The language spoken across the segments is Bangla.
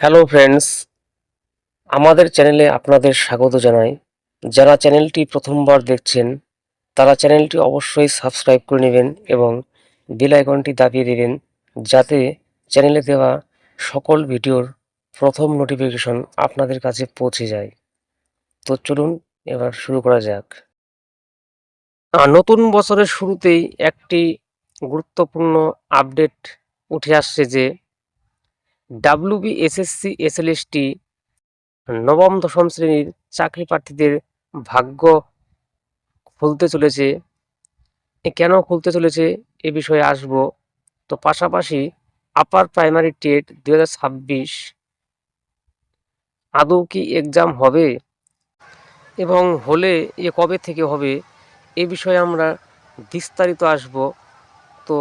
হ্যালো ফ্রেন্ডস আমাদের চ্যানেলে আপনাদের স্বাগত জানাই। যারা চ্যানেলটি প্রথমবার দেখছেন, তারা চ্যানেলটি অবশ্যই সাবস্ক্রাইব করে নেবেন এবং বেল দাবিয়ে দেবেন, যাতে চ্যানেলে দেওয়া সকল ভিডিওর প্রথম নোটিফিকেশন আপনাদের কাছে পৌঁছে যায়। তো চলুন এবার শুরু করা যাক। নতুন বছরের শুরুতেই একটি গুরুত্বপূর্ণ আপডেট উঠে আসছে যে ডাব্লিউবি এসএসসি এসএলএসটি নবম, দশম শ্রেণির চাকরি প্রার্থীদের ভাগ্য খুলতে চলেছে। কেন খুলতে চলেছে এ বিষয়ে আসব। তো পাশাপাশি আপার প্রাইমারি টেট দু হাজার ছাব্বিশ, আদৌ কি এক্সাম হবে? এবং হলে এ কবে থেকে হবে? এ বিষয়ে আমরা বিস্তারিত আসব। তো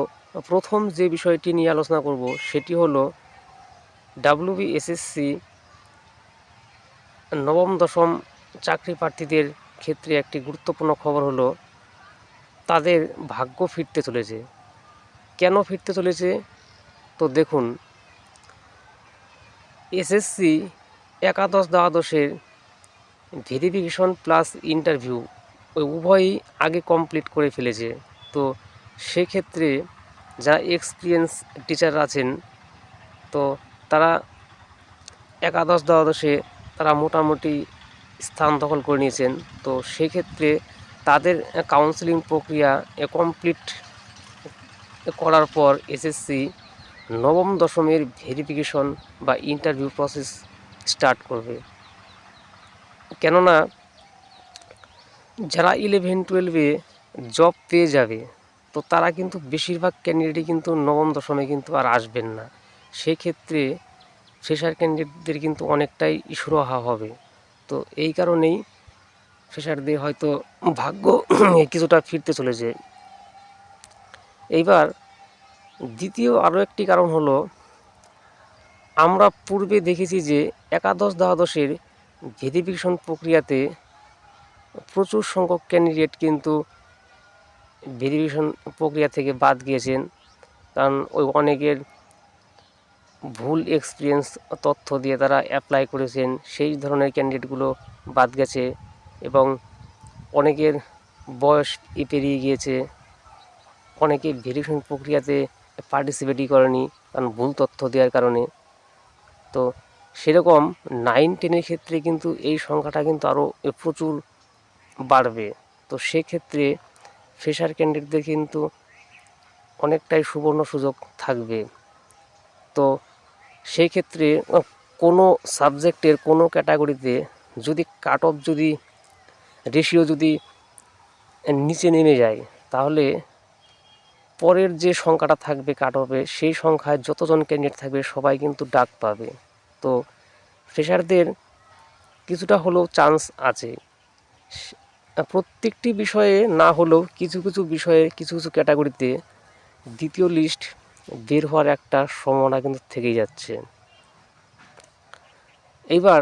প্রথম যে বিষয়টি নিয়ে আলোচনা করব সেটি হলো ডাব্লিউবি এসএসসি নবম দশম চাকরি প্রার্থীদের ক্ষেত্রে একটি গুরুত্বপূর্ণ খবর হলো, তাদের ভাগ্য ফিরতে চলেছে। কেন ফিরতে চলেছে? তো দেখুন এসএসসি একাদশ দ্বাদশের ভেরিফিকেশন প্লাস ইন্টারভিউ ওই উভয়ই আগে কমপ্লিট করে ফেলেছে। তো সেক্ষেত্রে যারা এক্সপিরিয়েন্স টিচার আছেন, তো তারা একাদশ দ্বাদশে তারা মোটামুটি স্থান দখল করে নিয়েছেন। তো সেক্ষেত্রে তাদের কাউন্সিলিং প্রক্রিয়া কমপ্লিট করার পর এসএসসি নবম দশমের ভেরিফিকেশন বা ইন্টারভিউ প্রসেস স্টার্ট করবে। কেননা যারা ইলেভেন টুয়েলভে জব পেয়ে যাবে, তো তারা কিন্তু বেশিরভাগ ক্যান্ডিডেটই কিন্তু নবম দশমে কিন্তু আর আসবেন না। সেক্ষেত্রে ফ্রেশার ক্যান্ডিডেটদের কিন্তু অনেকটাই সুরাহা হবে। তো এই কারণেই ফ্রেশারদের হয়তো ভাগ্য কিছুটা ফিরতে চলেছে। এইবার দ্বিতীয় আরও একটি কারণ হলো, আমরা পূর্বে দেখেছি যে একাদশ দ্বাদশের ভেরিফিকেশন প্রক্রিয়াতে প্রচুর সংখ্যক ক্যান্ডিডেট কিন্তু ভেরিফিকেশন প্রক্রিয়া থেকে বাদ গিয়েছেন। কারণ ওই অনেকের ভুল এক্সপিরিয়েন্স তথ্য দিয়ে তারা অ্যাপ্লাই করেছেন, সেই ধরনের ক্যান্ডিডেটগুলো বাদ গেছে এবং অনেকের বয়স পেরিয়ে গিয়েছে। অনেকে ভেরিফিকেশন প্রক্রিয়াতে পার্টিসিপেটই করেনি কারণ ভুল তথ্য দেওয়ার কারণে। তো সেরকম নাইন টেনের ক্ষেত্রে কিন্তু এই সংখ্যাটা কিন্তু আরও প্রচুর বাড়বে। তো সেক্ষেত্রে ফ্রেশার ক্যান্ডিডেটদের কিন্তু অনেকটাই সুবর্ণ সুযোগ থাকবে। তো সেই ক্ষেত্রে কোনো সাবজেক্টের কোনো ক্যাটাগরিতে যদি কাট অফ যদি রেশিও যদি নিচে নেমে যায়, তাহলে পরের যে সংখ্যাটা থাকবে কাট অফে সেই সংখ্যায় যতজন ক্যান্ডিডেট থাকবে সবাই কিন্তু ডাক পাবে। তো ফ্রেশারদের কিছুটা হলেও চান্স আছে। প্রত্যেকটি বিষয়ে না হলেও কিছু কিছু বিষয়ে কিছু কিছু ক্যাটাগরিতে দ্বিতীয় লিস্ট বের হওয়ার একটা সম্ভাবনা কিন্তু থেকেই যাচ্ছে। এইবার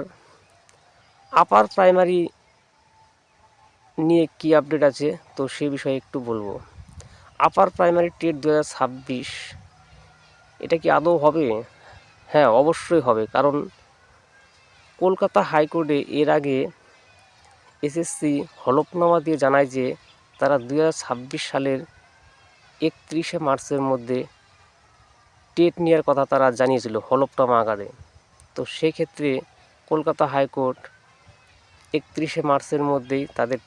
আপার প্রাইমারি নিয়ে কি আপডেট আছে, তো সে বিষয়ে একটু বলব। আপার প্রাইমারি টেট দু হাজার ছাব্বিশ, এটা কি আদৌ হবে? হ্যাঁ অবশ্যই হবে, কারণ কলকাতা হাইকোর্টে এর আগে এসএসসি হলফনামা দিয়ে জানায় যে তারা দু হাজার ছাব্বিশ সালের একত্রিশে মার্চের মধ্যে টেট নেওয়ার কথা তারা জানিয়েছিল, হলফনামা আকারে। তো সেক্ষেত্রে কলকাতা হাইকোর্ট একত্রিশে মার্চের মধ্যেই তাদের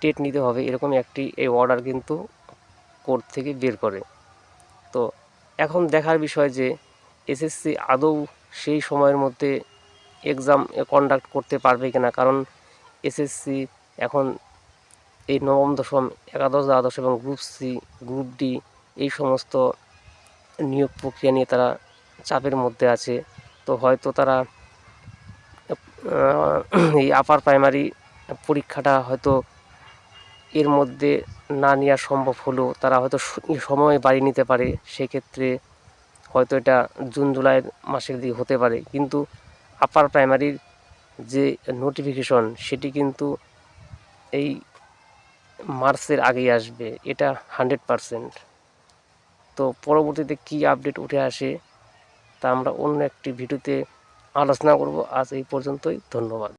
টেট নিতে হবে, এরকম একটি, এই অর্ডার কিন্তু কোর্ট থেকে বের করে। তো এখন দেখার বিষয় যে এসএসসি আদৌ সেই সময়ের মধ্যে এক্সাম কন্ডাক্ট করতে পারবে কিনা, কারণ এসএসসি এখন এই নবম দশম, একাদশ দ্বাদশ এবং গ্রুপ সি গ্রুপ ডি এই সমস্ত নিয়োগ প্রক্রিয়া নিয়ে তারা চাপের মধ্যে আছে। তো হয়তো তারা এই আপার প্রাইমারি পরীক্ষাটা হয়তো এর মধ্যে না নেওয়া সম্ভব হলেও তারা হয়তো সময় বাড়িয়ে নিতে পারে। সেক্ষেত্রে হয়তো এটা জুন জুলাইয়ের মাসের দিকে হতে পারে। কিন্তু আপার প্রাইমারির যে নোটিফিকেশন সেটি কিন্তু এই মার্চের আগেই আসবে। এটা হান্ড্রেড পারসেন্ট তো পরবর্তীতে কি আপডেট উঠে আসে তা আমরা অন্য একটি ভিডিওতে আলোচনা করব। আজ এই পর্যন্তই, ধন্যবাদ।